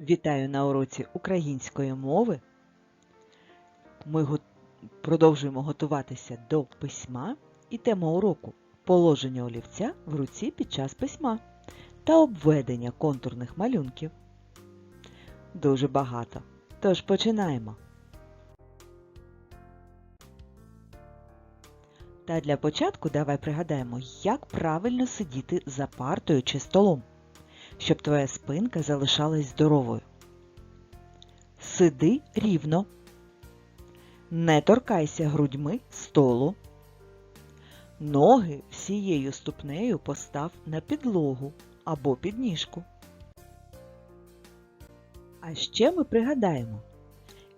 Вітаю на уроці української мови. Ми го- продовжуємо готуватися до письма і тема уроку положення олівця в руці під час письма та обведення контурних малюнків. Дуже багато. Тож починаємо. Та для початку давай пригадаємо, як правильно сидіти за партою чи столом щоб твоя спинка залишалась здоровою. Сиди рівно. Не торкайся грудьми столу. Ноги всією ступнею постав на підлогу або підніжку. А ще ми пригадаємо,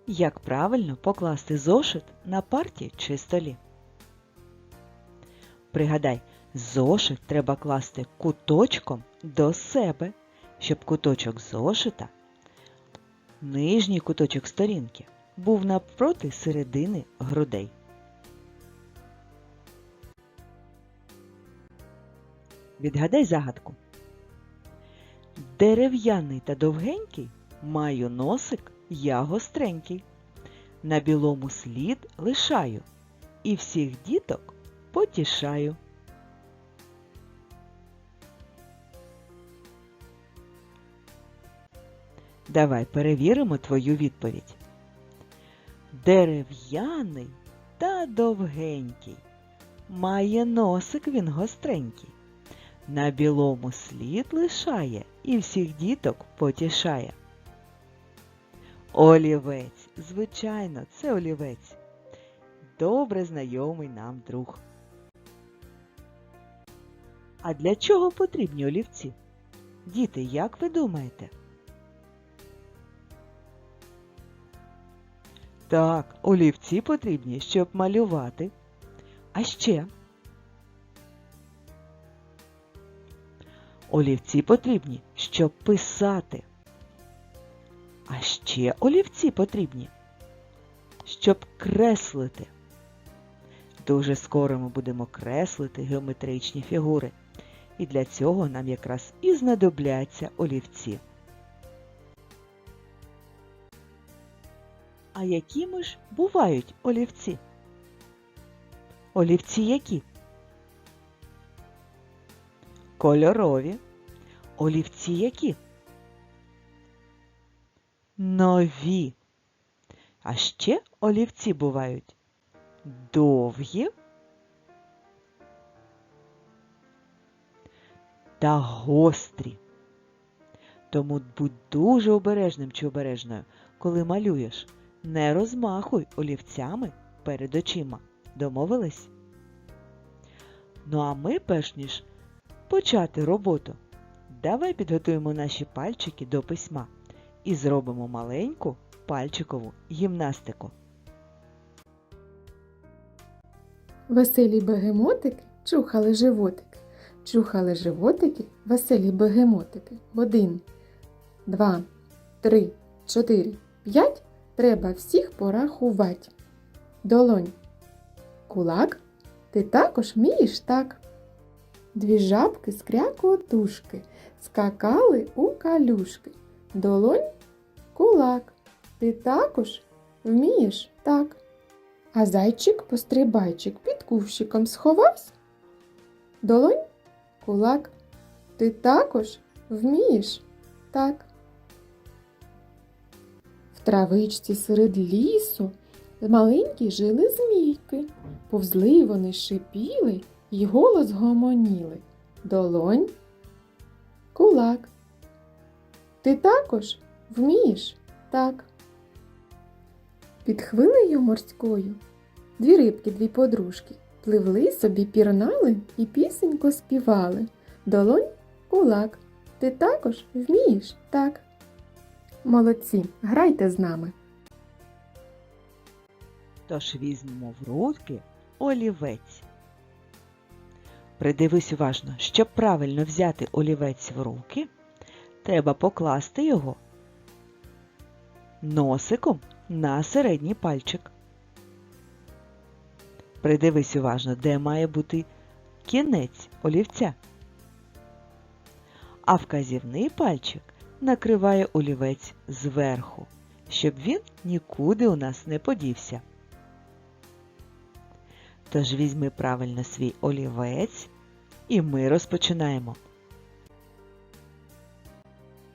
як правильно покласти зошит на парті чи столі. Пригадай, Зошит треба класти куточком до себе, щоб куточок зошита, нижній куточок сторінки, був навпроти середини грудей. Відгадай загадку. Дерев'яний та довгенький, маю носик, я гостренький. На білому слід лишаю і всіх діток потішаю. Давай перевіримо твою відповідь. Дерев'яний та довгенький. Має носик він гостренький. На білому слід лишає і всіх діток потішає. Олівець. Звичайно, це олівець. Добре знайомий нам друг. А для чого потрібні олівці? Діти, як ви думаєте? Так, олівці потрібні, щоб малювати. А ще олівці потрібні, щоб писати. А ще олівці потрібні, щоб креслити. Дуже скоро ми будемо креслити геометричні фігури. І для цього нам якраз і знадобляться олівці. А якими ж бувають олівці? Олівці які? Кольорові. Олівці які? Нові. А ще олівці бувають довгі та гострі. Тому будь дуже обережним чи обережною, коли малюєш. Не розмахуй олівцями перед очима. Домовились? Ну а ми, перш ніж почати роботу, давай підготуємо наші пальчики до письма і зробимо маленьку пальчикову гімнастику. Веселі бегемотики чухали животики. Чухали животики веселі бегемотики. Один, два, три, чотири, п'ять. Треба всіх порахувати. Долонь. Кулак. Ти також вмієш так. Дві жабки з крякотушки скакали у калюшки. Долонь. Кулак. Ти також вмієш так. А зайчик-пострибайчик під кущиком сховався. Долонь, кулак, ти також вмієш так. Травичці серед лісу маленькі жили змійки. Повзли вони шипіли й голос гомоніли. Долонь, кулак. Ти також вмієш так. Під хвилею морською дві рибки, дві подружки пливли собі, пірнали і пісеньку співали. Долонь, кулак, ти також вмієш так. Молодці, грайте з нами. Тож візьмемо в руки олівець. Придивись уважно, щоб правильно взяти олівець в руки, треба покласти його носиком на середній пальчик. Придивись уважно, де має бути кінець олівця. А вказівний пальчик накриває олівець зверху, щоб він нікуди у нас не подівся. Тож візьми правильно свій олівець і ми розпочинаємо.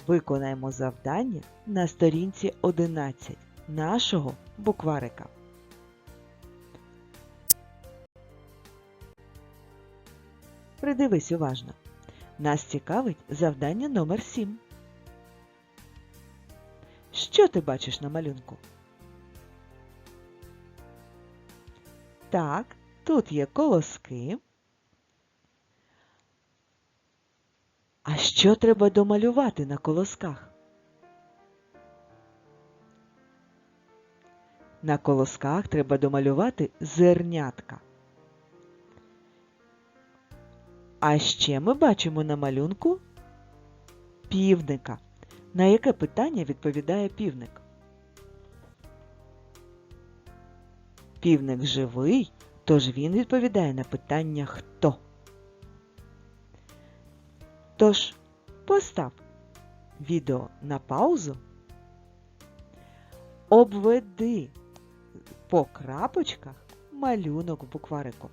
Виконаємо завдання на сторінці 11 нашого букварика. Придивись уважно. Нас цікавить завдання номер 7. Що ти бачиш на малюнку? Так, тут є колоски. А що треба домалювати на колосках? На колосках треба домалювати зернятка. А ще ми бачимо на малюнку півника. На яке питання відповідає півник? Півник живий, тож він відповідає на питання хто. Тож постав відео на паузу, обведи по крапочках малюнок в букварику.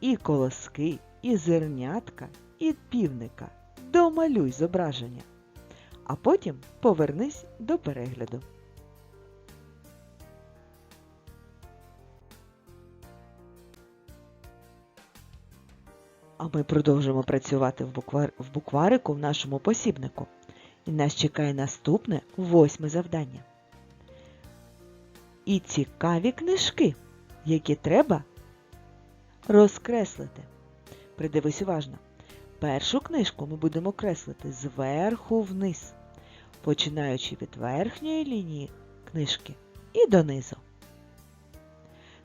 І колоски, і зернятка, і півника. Домалюй зображення. А потім повернись до перегляду. А ми продовжимо працювати в, буквар... в букварику в нашому посібнику. І нас чекає наступне восьме завдання. І цікаві книжки, які треба розкреслити. Придивись уважно. Першу книжку ми будемо креслити зверху вниз, починаючи від верхньої лінії книжки і донизу.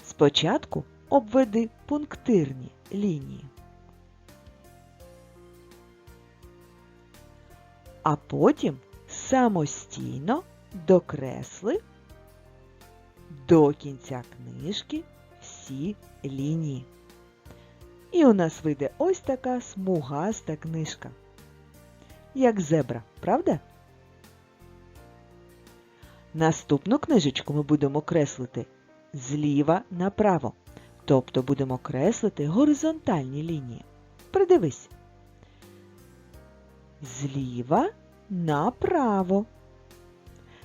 Спочатку обведи пунктирні лінії. А потім самостійно докресли до кінця книжки всі лінії. І у нас вийде ось така смугаста книжка. Як зебра, правда? Наступну книжечку ми будемо креслити зліва направо. Тобто будемо креслити горизонтальні лінії. Придивись. Зліва направо.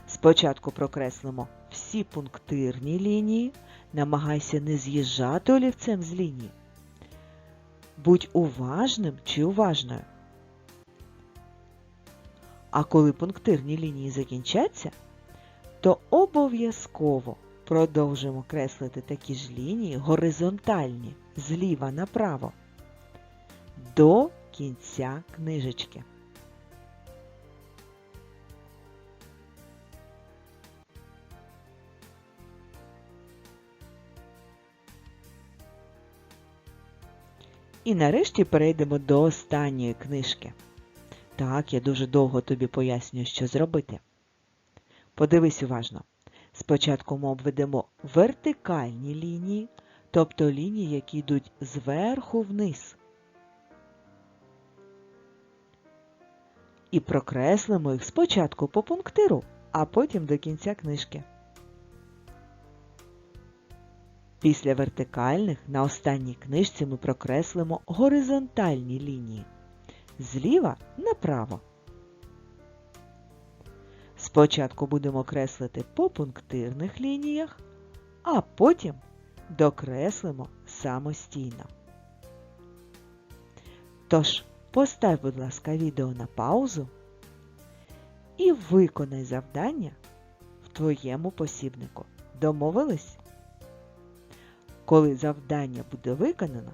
Спочатку прокреслимо всі пунктирні лінії. Намагайся не з'їжджати олівцем з лінії. Будь уважним чи уважною. А коли пунктирні лінії закінчаться, то обов'язково продовжимо креслити такі ж лінії горизонтальні зліва направо до кінця книжечки. І нарешті перейдемо до останньої книжки. Так, я дуже довго тобі пояснюю, що зробити. Подивись уважно. Спочатку ми обведемо вертикальні лінії, тобто лінії, які йдуть зверху вниз. І прокреслимо їх спочатку по пунктиру, а потім до кінця книжки. Після вертикальних на останній книжці ми прокреслимо горизонтальні лінії зліва направо. Спочатку будемо креслити по пунктирних лініях, а потім докреслимо самостійно. Тож, постав, будь ласка, відео на паузу і виконай завдання в твоєму посібнику. Домовились? Коли завдання буде виконано,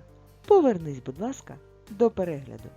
повернись, будь ласка, до перегляду.